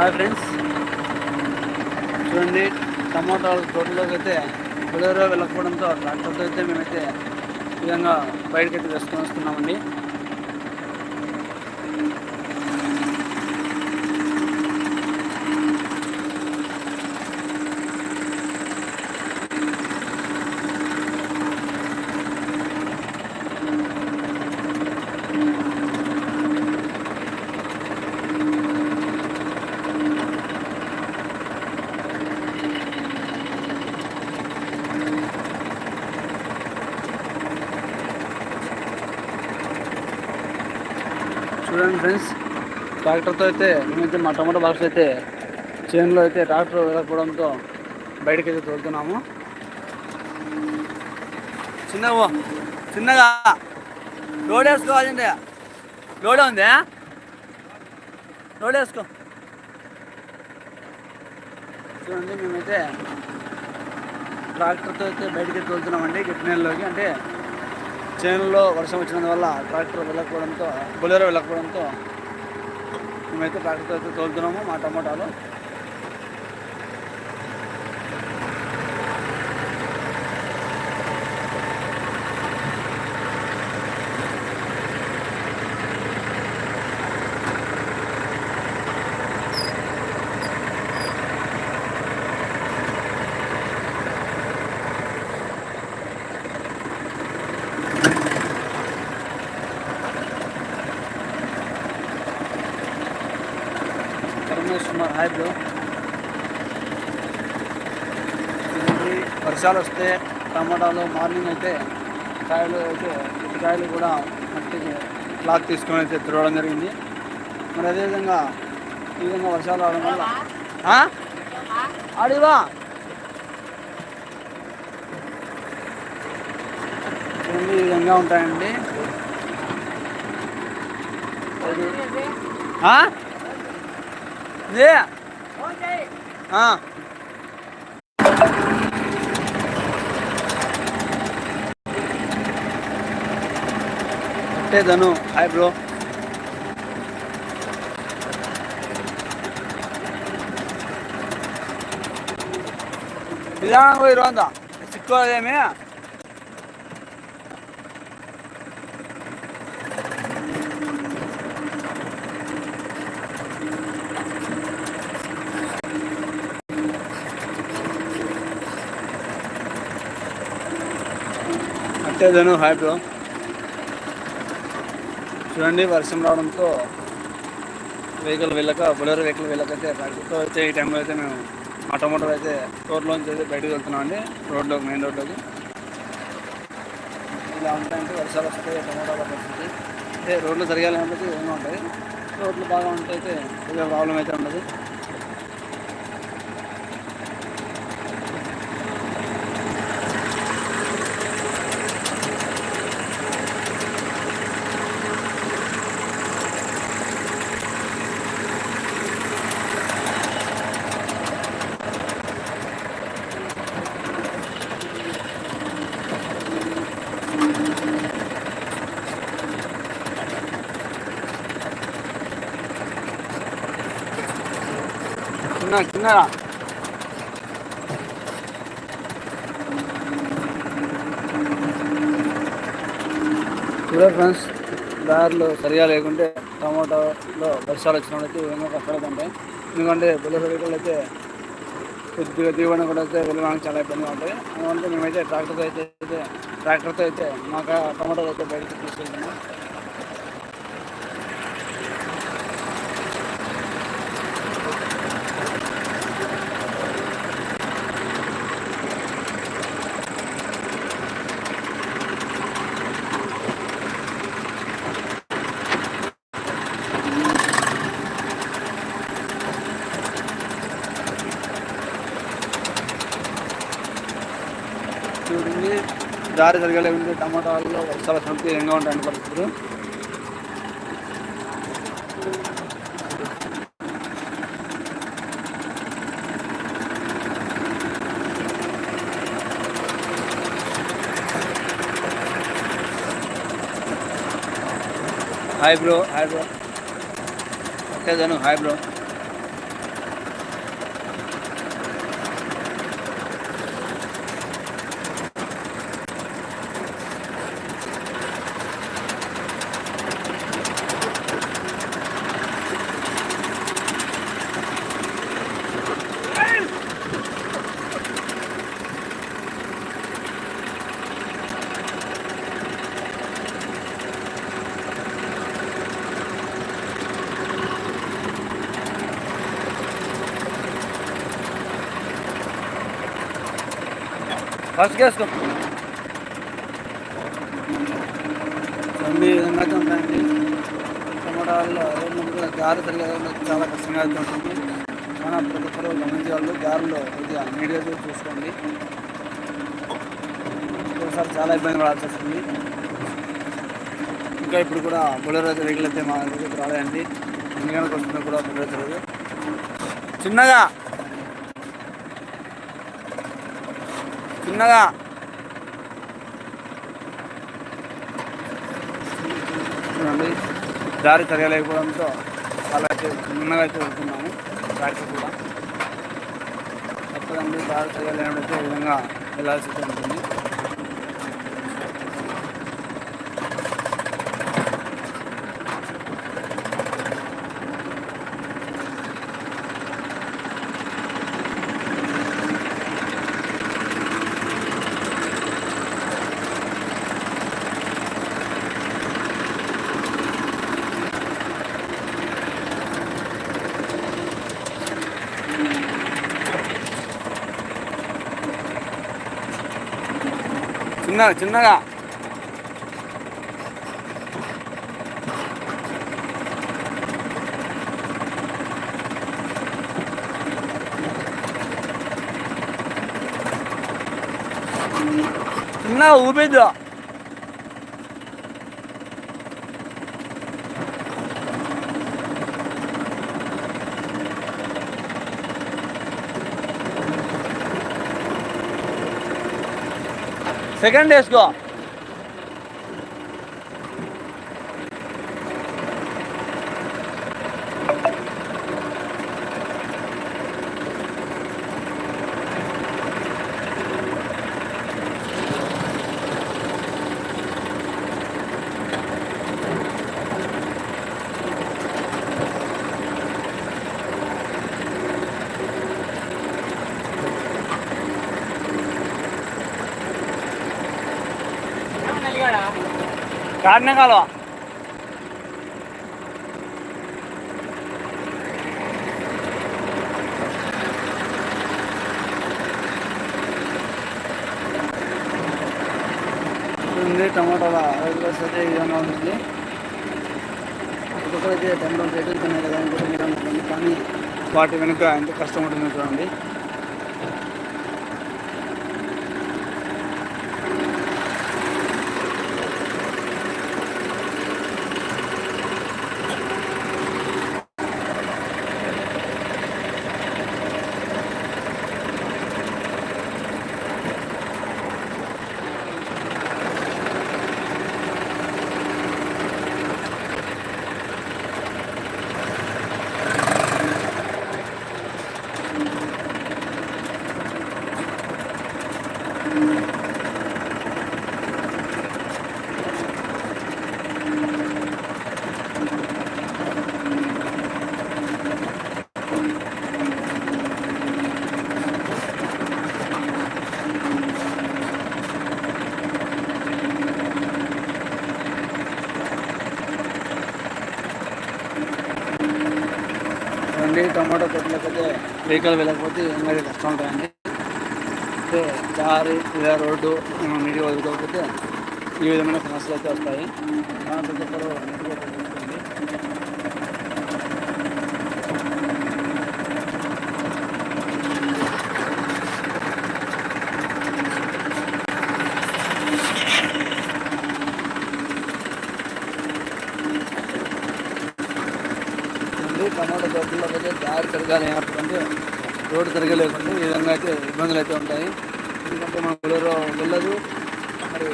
Hi friends. చూడండి టమాటాలు తోటలోకి అయితే బులెరో వెళ్ళకపోవడంతో ట్రాక్టర్తో అయితే మేమైతే విధంగా బయటకైతే వేసుకొని వస్తున్నామండి. చూడండి ఫ్రెండ్స్. ట్రాక్టర్తో అయితే మేమైతే మా టమాటో బాక్స్ అయితే చేనులో అయితే ట్రాక్టర్ వెళ్ళకపోవడంతో బయటకు అయితే తోలుతున్నాము. చిన్నగా చిన్నగా. లోడ్ వేసుకోవాలండి లోడే ఉంది? లోడ్ వేసుకో. చూడండి మేమైతే ట్రాక్టర్తో అయితే బయటికి తోలుతున్నామండి గిట్టినీళ్ళలోకి అంటే చేనులో వర్షం వచ్చినందువల్ల ట్రాక్టర్ వెళ్ళకపోవడంతో బొలేరో వెళ్ళకపోవడంతో మేమైతే ట్రాక్టర్తో అయితే తోలుతున్నాము మా టమాటాలు. హాయ్ బ్రో వర్షాలు వస్తే టమాటాలు మార్నింగ్ అయితే కాయలు అయితే కాయలు కూడా మట్టికి క్లాత్ తీసుకొని అయితే తిరగడం జరిగింది మరి అదేవిధంగా ఈ విధంగా వర్షాలు రావడం వల్ల? ఆడివా? ఈ విధంగా ఉంటాయండి? అంటే ధను హాయ్ బ్రో. ఇలా పోయి రోందా? సిక్కోదేమి అంటే హాయ్ బ్రో చూడండి వర్షం రావడంతో వెహికల్ వెళ్ళక బొలెరో వెహికల్ వెళ్ళకైతే ట్రాక్టర్తో అయితే ఈ టైంలో అయితే మేము ఆటోమోటర్ అయితే రోడ్లోంచి అయితే బయటకు వెళ్తున్నాం అండి రోడ్లోకి మెయిన్ రోడ్లోకి. ఇలా ఉంటాయంటే వర్షాలు వస్తాయి టమాటాల వస్తుంది. అంటే రోడ్లు జరగాలంటే ఏమో ఉంటాయి రోడ్లు బాగా ఉంటే అయితే ఏదో ప్రాబ్లం అయితే ఉండదు. చిన్న చిన్నగా చూడండి ఫ్రెండ్స్ దారిలో సరిగా లేకుంటే టమాటాలో వర్షాలు వచ్చినప్పుడైతే ఈ విధంగా కష్టపడుతుంటాయి ఎందుకంటే బుల్లెట్ వెహికల్ అయితే కొద్దిగా దిగుబడి కూడా అయితే వెళ్ళడానికి చాలా ఇబ్బందిగా ఉంటాయి అందుకంటే మేమైతే ట్రాక్టర్తో అయితే అయితే ట్రాక్టర్తో అయితే మాకు టమాటాలు అయితే బయటకు తీసుకెళ్తున్నాం చూడండి దారి సరిగా లేకుంటే టమాటాల్లో వర్షాల సంఖ్య విధంగా ఉంటాయని పరిస్థితులు. Hi bro hi bro okay జను hi bro first కేసుకో. ఈ విధంగా అయితే ఉంటాయండి టమాటాల్లో ముందుగా గారె సరిగా చాలా కష్టంగా అయితే ఉంటుంది మన ప్రతి ఒక్కరు గమనించే వాళ్ళు గారెలో కొద్దిగా నీట్గా చూసుకోండి. ఒకసారి చాలా ఇబ్బంది పడాల్సి వస్తుంది. ఇంకా ఇప్పుడు కూడా బుల్లెరో వెహికల్ అయితే మా దగ్గరికి రాలేదండి. ఎన్ని గంటలకు వస్తుందో కూడా బుల్లెరో తెలియదు చిన్నగా చిన్నగా. చూడండి దారి సరిగా లేకపోవడంతో అలా అయితే చిన్నగా అయితే వెళ్తున్నాము దారికి కూడా. తప్పదండి దారి సరిగా ఈ విధంగా వెళ్ళాల్సి ఉంటుంది. చిన్న చిన్నగా చిన్నగా ఊపిద్దు సెకండ్ వేసుకో కాడనే కాలువ? ఉంది టమాటాల రైతులు అయితే ఈ విధంగా ఉంటుంది ఒక్కొక్కరైతే టమాటా రేట్లు కదా కానీ వాటి వెనుక ఎంత కష్టం ఉంటుంది చూడండి. లేకపోతే వెహికల్ వెళ్ళకపోతే ఇంకా కష్టం ఉంటాయండి అంటే దారి లేదా రోడ్డు నీట్గా వదులుకోకపోతే ఈ విధమైన సమస్యలు అయితే వస్తాయి. మన ప్రతి ఒక్కరు టమాటా తోటలో అయితే దారి తిరగాలి లేనప్పుడు రోడ్డు తిరగలేకుండా ఈ విధంగా అయితే ఇబ్బందులు అయితే ఉంటాయి. ఎందుకంటే మన ఊళ్ళో వెళ్ళదు. మరి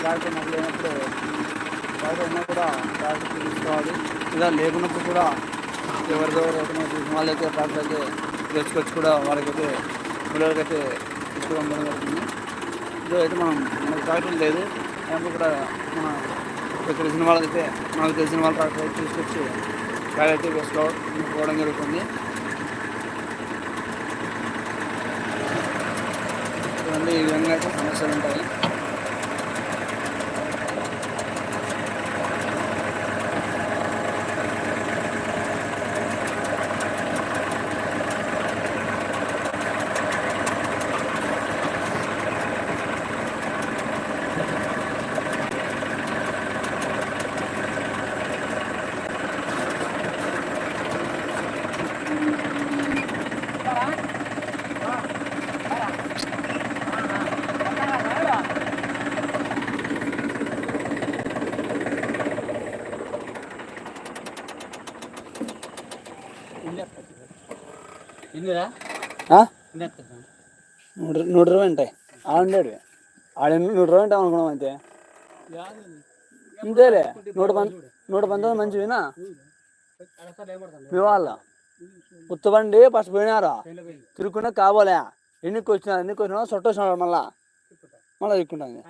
ట్రాక్టర్ మాకు లేనప్పుడు ట్రాక్టర్ ఉన్నా కూడా ట్రాక్టర్ తీసుకోవాలి. ఇలా లేకున్నప్పుడు కూడా ఎవరిదో వాళ్ళు అయితే వాళ్ళైతే ట్రాక్టర్ అయితే తెచ్చుకొచ్చి కూడా వాళ్ళకైతే ఊళ్ళోకైతే తీసుకోవడం జరుగుతుంది ఇదో అయితే మనం మనకు ట్రాక్టర్ లేదు. అయినప్పుడు కూడా మన ఇక్కడ తెలిసిన వాళ్ళకైతే మనకు తెలిసిన వాళ్ళ ట్రాక్టర్ అయితే తీసుకొచ్చి కాయలు అయితే వేసుకోవడం జరుగుతుంది. ఈ విధంగా అయితే సమస్యలు ఉంటాయి. నూట నూట ఇరవై ఉంటాయి. ఆడండి ఆడ నూట ఇరవై ఉంటాయి అనుకున్నాం అంతే అంతేలే నూట పం నూట పంతొమ్మిది మంచివినా? మీ వాళ్ళ? ఉత్తబండి ఫస్ట్ పోయినారా తిరుక్కుండా కాబోలే. ఎన్నికి వచ్చినారు ఎన్నికి వచ్చినా సొట్ట వచ్చినారు మళ్ళా మళ్ళీ తిక్కుంటాను